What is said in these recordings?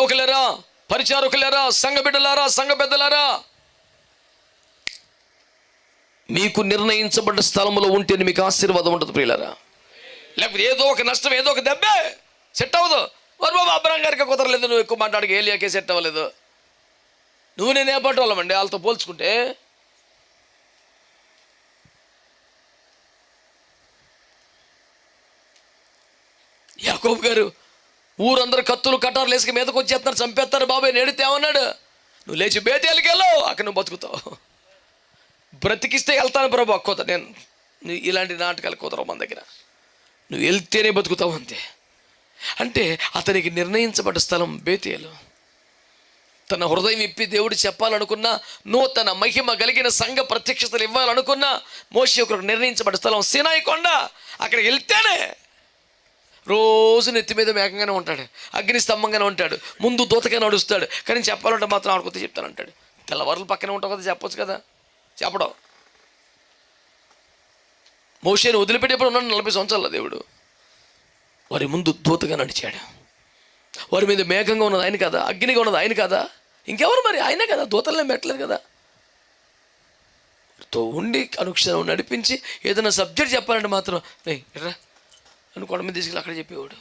సేవకులరా పరిచారకులరా సంఘ బిడ్డలారా సంఘ పెద్దలారా మీకు నిర్ణయించబడ్డ స్థలంలో ఉంటే మీకు ఆశీర్వాదం ఉంటుంది ప్రియులరా. లేకపోతే ఏదో ఒక నష్టం ఏదో ఒక దెబ్బే. సెట్ అవ్వదు. మరి బాబు గారికి కుదరలేదు నువ్వు ఎక్కువ మాట్లాడికి ఏలియాకే సెట్ అవ్వలేదు. నువ్వు నేను ఏ వాళ్ళతో పోల్చుకుంటే. యాకోబు గారు ఊరందరూ కత్తులు కటారు లేసుకు మీదకి వచ్చేస్తున్నారు చంపేస్తారు బాబాయ్ నేడితే ఏమన్నాడు? నువ్వు లేచి బేతేలికి వెళ్ళావు అక్కడ నువ్వు బతుకుతావు. బ్రతికిస్తే వెళ్తాను ప్రభు కుదర నేను. నువ్వు ఇలాంటి నాటకాలు కుదరవు మన దగ్గర. నువ్వు వెళ్తేనే బతుకుతావు అంతే. అంటే అతనికి నిర్ణయించబడ్డ స్థలం బేతేలు. తన హృదయం ఇప్పి దేవుడు చెప్పాలనుకున్నా నువ్వు తన మహిమ కలిగిన సంఘ ప్రత్యక్షతలు ఇవ్వాలనుకున్నా మోషి ఒకరు నిర్ణయించబడ్డ స్థలం సినాయి కొండ. అక్కడికి వెళ్తేనే రోజు నెత్తి మీద మేకంగానే ఉంటాడు అగ్ని స్తంభంగానే ఉంటాడు ముందు దూతగా నడుస్తాడు. కానీ చెప్పాలంటే మాత్రం ఆడుకొస్తే చెప్తానంటాడు. తెల్లవారులు పక్కనే ఉంటావు కదా చెప్పొచ్చు కదా? చెప్పడం. మోషేని వదిలిపెట్టేప్పుడు ఉన్నాడు నలభై సంవత్సరాల దేవుడు. వారి ముందు దూతగా నడిచాడు. వారి మీద మేఘంగా ఉన్నది ఆయన కదా అగ్నిగా ఉన్నది ఆయన కదా. ఇంకెవరు మరి? ఆయనే కదా దూతలనే పెట్టలేదు కదా. తో ఉండి అనుక్షణం నడిపించి ఏదైనా సబ్జెక్ట్ చెప్పాలంటే మాత్రం "ఏయ్, నన్ను అని కొండ మీద తీసుకెళ్ళి అక్కడ చెప్పేవాడు.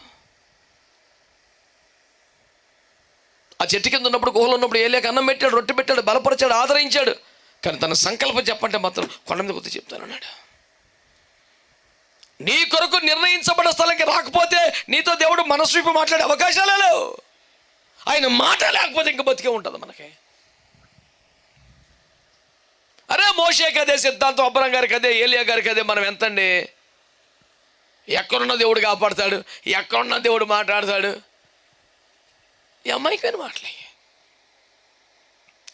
ఆ చెట్టు కింద ఉన్నప్పుడు గుహలో ఉన్నప్పుడు ఏలేక అన్నం పెట్టాడు రొట్టె పెట్టాడు బలపరిచాడు ఆదరించాడు. కానీ తన సంకల్పం చెప్పంటే మాత్రం కొండ మీద కొద్ది చెప్తానన్నాడు నీ కొరకు నిర్ణయించబడిన స్థలంకి రాకపోతే నీతో దేవుడు మనసు మాట్లాడే అవకాశాలే లేవు. ఆయన మాట లేకపోతే ఇంక బతికే ఉంటుంది మనకి. అరే మోషేకి అదే సిద్ధాంతం అబ్బరం గారికి అదే ఏలియా గారికి అదే మనం ఎంతండి? ఎక్కడున్న దేవుడు కాపాడతాడు? ఎక్కడున్న దేవుడు మాట్లాడతాడు? ఈ అమ్మాయికి మాట్లాడి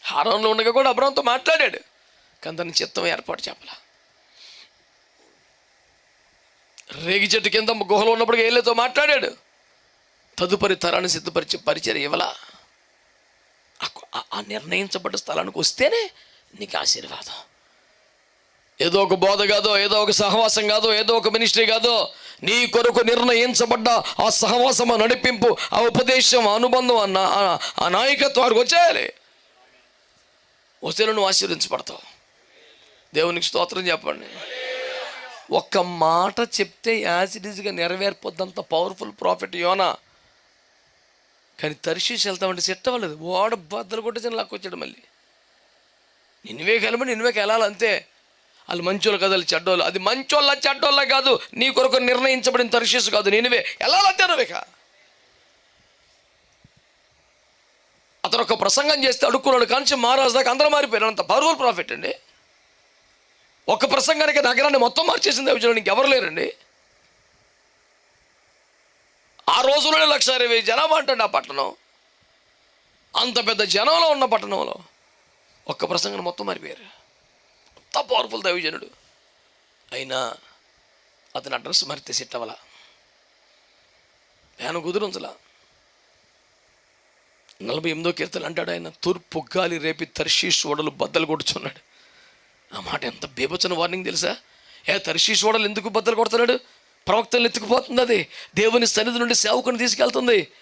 హారంలో ఉండగా కూడా అబ్రహంతో మాట్లాడాడు. కానీ తన చిత్తం ఏర్పాటు చెప్పలా రేగి చెట్టు కింద గుహలో ఉన్నప్పుడు ఏళ్ళతో మాట్లాడాడు. తదుపరి తరాన్ని సిద్ధపరిచే పరిచయం ఇవ్వలా. ఆ నిర్ణయించబడ్డ స్థలానికి వస్తేనే నీకు ఆశీర్వాదం. ఏదో ఒక బోధ కాదో ఏదో ఒక సహవాసం కాదో ఏదో ఒక మినిస్ట్రీ కాదో నీ కొరకు నిర్ణయించబడ్డ ఆ సహవాసం ఆ నడిపింపు ఆ ఉపదేశం అనుబంధం అన్న ఆ నాయకత్వం వారికి వచ్చేయాలి. వస్తే నువ్వు ఆశీర్వించబడతావు దేవునికి స్తోత్రం చెప్పండి. ఒక్క మాట చెప్తే యాజ్ ఈజ్గా నెరవేర్పొద్దంత పవర్ఫుల్ ప్రాఫిట్ యోనా. కానీ తరిశీసి వెళ్తామంటే సెట్ అవ్వలేదు. ఓడ బద్దలు కొట్టేసిన లాక్కొచ్చాడు మళ్ళీ. నిన్నువే కలమని నిన్నువేకి వెళ్ళాలి అంతే వాళ్ళు మంచోళ్ళు కదా వాళ్ళు చెడ్డోళ్ళు. అది మంచోళ్ళ చెడ్డోళ్ళ కాదు. నీ కొరకు నిర్ణయించబడిన తరిశీసు కాదు. నేనువే. వెళ్ళాలంతే నువ్వేక అతను ఒక ప్రసంగం చేస్తే అడుక్కున్నాడు. కానీ మహారాజు దాకా అందరూ మారిపోయారు. అంత పవర్ఫుల్ ప్రాఫిట్ అండి. ఒక ప్రసంగానికి నగరాన్ని మొత్తం మార్చేసింది అభిజనుడు ఇంకెవరు లేరండి? ఆ రోజులోనే లక్ష ఇరవై జనాభా అంటండి ఆ పట్టణం. అంత పెద్ద జనంలో ఉన్న పట్టణంలో ఒక్క ప్రసంగం మొత్తం మారిపోయారు. అంత పవర్ఫుల్ దైవజనుడు. అయినా అతని అడ్రస్ మరితే సెట్ అవ్వాల? నేను కుదురుంచలా నలభై ఎనిమిదో కీర్తలు అంటాడు ఆయన తూర్పు గాలి రేపి తర్షీష్ ఓడలు బద్దలు కొడుచున్నాడు ఆ మాట ఎంత బీభత్సన వార్నింగ్ తెలుసా? ఏ తర్షీష్ ఓడలు ఎందుకు బద్దలు కొడుతున్నాడు? ప్రవక్తలను ఎత్తుకుపోతుంది అది. దేవుని సన్నిధి నుండి సేవకుని తీసుకెళ్తుంది.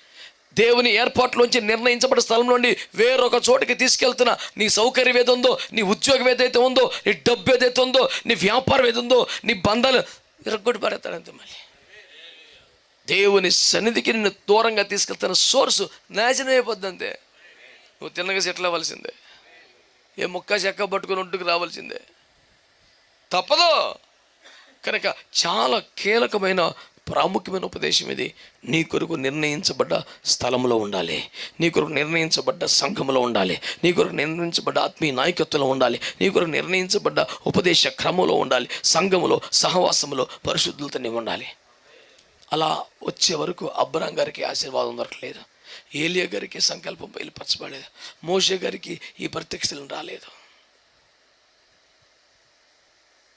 దేవుని ఏర్పాట్లోంచి నిర్ణయించబడిన స్థలం నుండి వేరొక చోటికి తీసుకెళ్తున్న నీ సౌకర్యం ఏదుందో నీ ఉద్యోగం ఏదైతే ఉందో నీ డబ్బు ఏదైతే ఉందో నీ వ్యాపారం ఏది ఉందో నీ బంధాలు విరగొట్టి పడతాడు మళ్ళీ. దేవుని సన్నిధికి నిన్ను దూరంగా తీసుకెళ్తున్న సోర్సు నాశనం అయిపోద్దంతే. నువ్వు తిన్నగా సెటిల్ అవ్వాల్సిందే. ఏ ముక్క చెక్క పట్టుకుని ఒడ్డుకు రావాల్సిందే. తప్పదు. కనుక చాలా కీలకమైన ప్రాముఖ్యమైన ఉపదేశం ఇది. నీ కొరకు నిర్ణయించబడ్డ స్థలంలో ఉండాలి. నీ కొరకు నిర్ణయించబడ్డ సంఘంలో ఉండాలి. నీ కొరకు నిర్ణయించబడ్డ ఆత్మీయ నాయకత్వంలో ఉండాలి. నీ కొరకు నిర్ణయించబడ్డ ఉపదేశ క్రమంలో ఉండాలి. సంఘములో సహవాసములో పరిశుద్ధులతో నీవు ఉండాలి. అలా వచ్చే వరకు అబ్రాం గారికి ఆశీర్వాదం దొరకలేదు. ఏలియా గారికి సంకల్పం బయలుపరచబడలేదు. మోషే గారికి ఈ ప్రత్యక్షలు రాలేదు.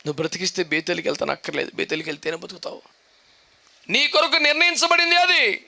నువ్వు బ్రతికిస్తే బేతలికి వెళ్తాను అక్కర్లేదు బేతలికి వెళ్తేనే బతుకుతావు నీ కొరకు నిర్ణయించబడింది అది.